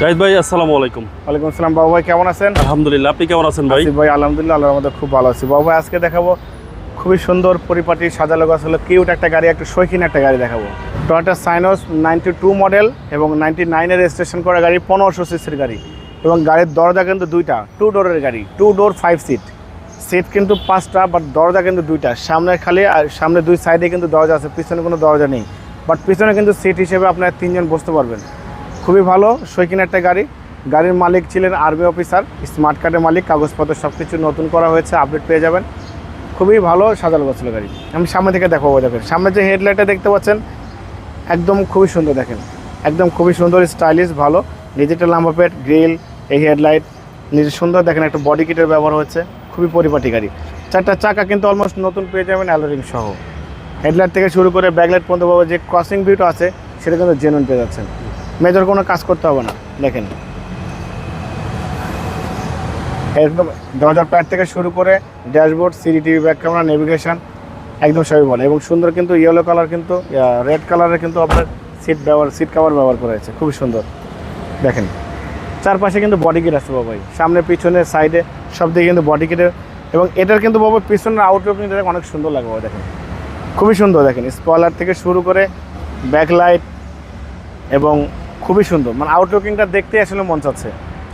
জাহিদ ভাই আসসালামু আলাইকুম। ওয়ালাইকুম আসসালাম বাবু ভাই কেমন আছেন? আলহামদুলিল্লাহ আপনি কেমন আছেন ভাই? ভাই আলহামদুলিল্লাহ আল্লাহর মধ্যে খুব ভালো আছি। বাবু ভাই আজকে দেখাবো খুবই সুন্দর পরিপাটি সাজালো গাছ হলো কিউট একটা গাড়ি একটু শৌখিন একটা গাড়ি দেখাবো। Toyota Cynos ninety two model এবং নাইনটি নাইনের রেজিস্ট্রেশন করা গাড়ি পনেরোশো সিসির গাড়ি। এবং গাড়ির দরজা কিন্তু দুইটা টু ডোরের গাড়ি two door five seat seat কিন্তু পাঁচটা বাট দরজা কিন্তু দুইটা। সামনে খালি আর সামনে দুই সাইডে কিন্তু দরজা আছে পিছনে কোনো দরজা নেই। বাট পিছনে কিন্তু সিট হিসেবে আপনার তিনজন বসতে পারবেন। খুবই ভালো শৌখিন একটা গাড়ি। গাড়ির মালিক ছিলেন আর্মি অফিসার, স্মার্ট কার্ডের মালিক, কাগজপত্র সব কিছু নতুন করা হয়েছে, আপডেট পেয়ে যাবেন। খুবই ভালো সাজানো গোছালো গাড়ি। আমি সামনে থেকে দেখাবো দেখেন, সামনে যে হেডলাইটটা দেখতে পাচ্ছেন, একদম খুবই সুন্দর দেখেন। একদম খুবই সুন্দর, স্টাইলিশ, ভালো। ডিজিটাল নাম্বার প্লেট গ্রিল, এই হেডলাইট নিজে সুন্দর দেখেন একটা বডি কিটের ব্যবহার হচ্ছে খুবই পরিপাটি গাড়ি। চারটা চাকা কিন্তু অলমোস্ট নতুন পেয়ে যাবেন অ্যালোরিং সহ। হেডলাইট থেকে শুরু করে ব্যাকলাইট পর্যন্ত যে ক্রসিং ভিউটা আছে, সেটা কিন্তু জেনুইন পেয়ে যাচ্ছেন। মেজর কোনো কাজ করতে হবে না, দেখেন। একদম দরজার প্যাড থেকে শুরু করে dashboard, CD TV, back camera navigation একদম সবই বলে। এবং সুন্দর কিন্তু ইয়েলো কালার কিন্তু রেড কালারের কিন্তু আপনার সিট ব্যবহার সিট কাভার ব্যবহার করা হয়েছে। খুবই সুন্দর। দেখেন, চারপাশে কিন্তু বডি কিট আছে বাবাই সামনে, পিছনে সাইডে সব দিকে কিন্তু বডি কিটের এবং এটার কিন্তু বাবা পিছনের আউটলুক কিন্তু অনেক সুন্দর লাগে বাবা দেখেন। খুবই সুন্দর, দেখেন। স্পয়লার থেকে শুরু করে ব্যাকলাইট এবং খুবই সুন্দর। মানে আউটলুকিংটা দেখতে আসলে মন চাচ্ছে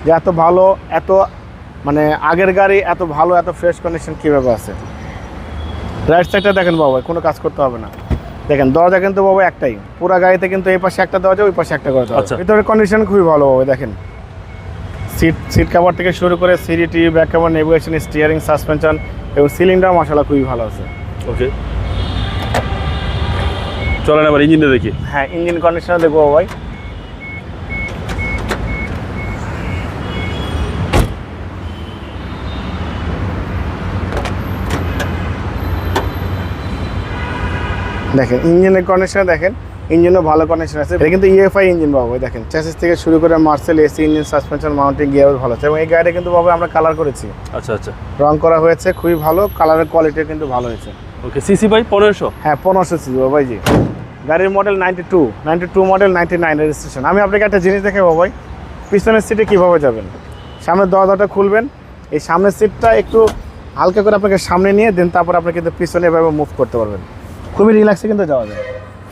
যে এত ভালো এত মানে আগের গাড়ি এত ভালো এত ফ্রেশ কন্ডিশন কীভাবে আছে? রাইট সাইডটা দেখেন বাবা কোনো কাজ করতে হবে না। দেখেন দরজা কিন্তু বাবা একটাই। পুরো গাড়িতে কিন্তু এই পাশে একটা দরজা ওই পাশে একটা দরজা। আচ্ছা। ভিতরের কন্ডিশন খুবই ভালো বাবা দেখেন। সিট সিট কাভার থেকে শুরু করে CD TV back cover navigation steering suspension এবং সিলিংটাও মশলা খুবই ভালো আছে। ওকে। চলেন আবার ইঞ্জিনটা দেখি। হ্যাঁ ইঞ্জিন কন্ডিশনও দেখব ভাই। দেখেন ইঞ্জিনের কন্ডিশন দেখেন ইঞ্জিনও ভালো কন্ডিশন আছে। এটা কিন্তু ইএফআই ইঞ্জিন বাবু দেখেন। চ্যাসিস থেকে শুরু করে Marcel AC engine suspension mounting gear ভালো আছে। এবং এই গাড়িটা কিন্তু বাবু আমরা কালার করেছি। আচ্ছা আচ্ছা। রং করা হয়েছে খুবই ভালো কালারের কোয়ালিটিও কিন্তু ভালো হয়েছে। ওকে সিসি ভাই পনেরোশো? হ্যাঁ পনেরোশো সিসি বাবাই জি। গাড়ির model ninety two ninety two model ninety nine registration আমি আপনাকে একটা জিনিস দেখে বাবাই পিছনের সিটে কীভাবে যাবেন? সামনের দরজাটা খুলবেন এই সামনের সিটটা একটু হালকা করে আপনাকে সামনে নিয়ে দেন তারপর আপনি কিন্তু পিছনে এভাবে মুভ করতে পারবেন। খুবই রিল্যাক্সে কিন্তু যাওয়া যায়।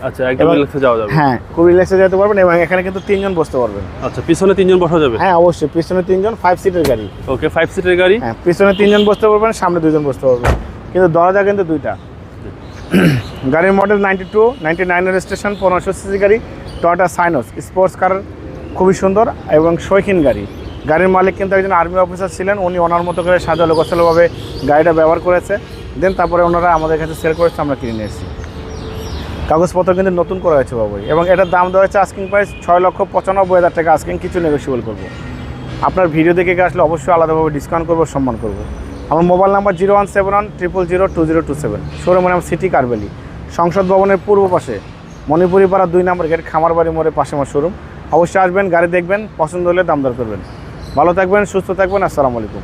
আচ্ছা একদম রিল্যাক্সে যাওয়া যাবে। হ্যাঁ খুব রিল্যাক্সে যেতে পারবেন এবং এখানে কিন্তু তিনজন বসতে পারবেন। আচ্ছা পিছনে তিনজন বসা যাবে? হ্যাঁ অবশ্যই পিছনে তিনজন ফাইভ সিটের গাড়ি। ওকে ফাইভ সিটের গাড়ি? হ্যাঁ পিছনে তিনজন বসতে পারবেন সামনে দুজন বসতে পারবেন। কিন্তু দরজা কিন্তু দুইটা। গাড়ির মডেল নাইনটি টু নাইনটি নাইনের স্টেশন পনেরোশো সিসি গাড়ি টয়টা সাইনোস স্পোর্টস কার খুবই সুন্দর এবং শৌখিন গাড়ি। গাড়ির মালিক কিন্তু একজন আর্মি অফিসার ছিলেন উনি ওনার মতো করে সাজালো গোছালোভাবে গাড়িটা ব্যবহার করেছে। দেন তারপরে ওনারা আমাদের কাছে সেল করেছে, আমরা কিনে নিয়ে এসেছি। কাগজপত্র কিন্তু নতুন করা হয়েছে বাবুই। এবং এটার দাম দেওয়া হয়েছে আস্কিং প্রাইস ছয় লক্ষ পঁচানব্বই হাজার টাকা। আস্কিং কিছু নেগোসিয়েবল করব। আপনার ভিডিও দেখে আসলে অবশ্যই আলাদাভাবে ডিসকাউন্ট করব, সম্মান করব। আমার mobile number zero one seven one triple zero two zero two seven শোরুমের নাম সিটি কারবেলি সংসদ ভবনের পূর্ব পাশে মণিপুরি পাড়া দুই নম্বর গেট খামারবাড়ি মোড়ের পাশে আমার শোরুম অবশ্যই আসবেন, গাড়ি দেখবেন, পছন্দ হলে দাম দর করবেন। ভালো থাকবেন, সুস্থ থাকবেন, আসসালামু আলাইকুম।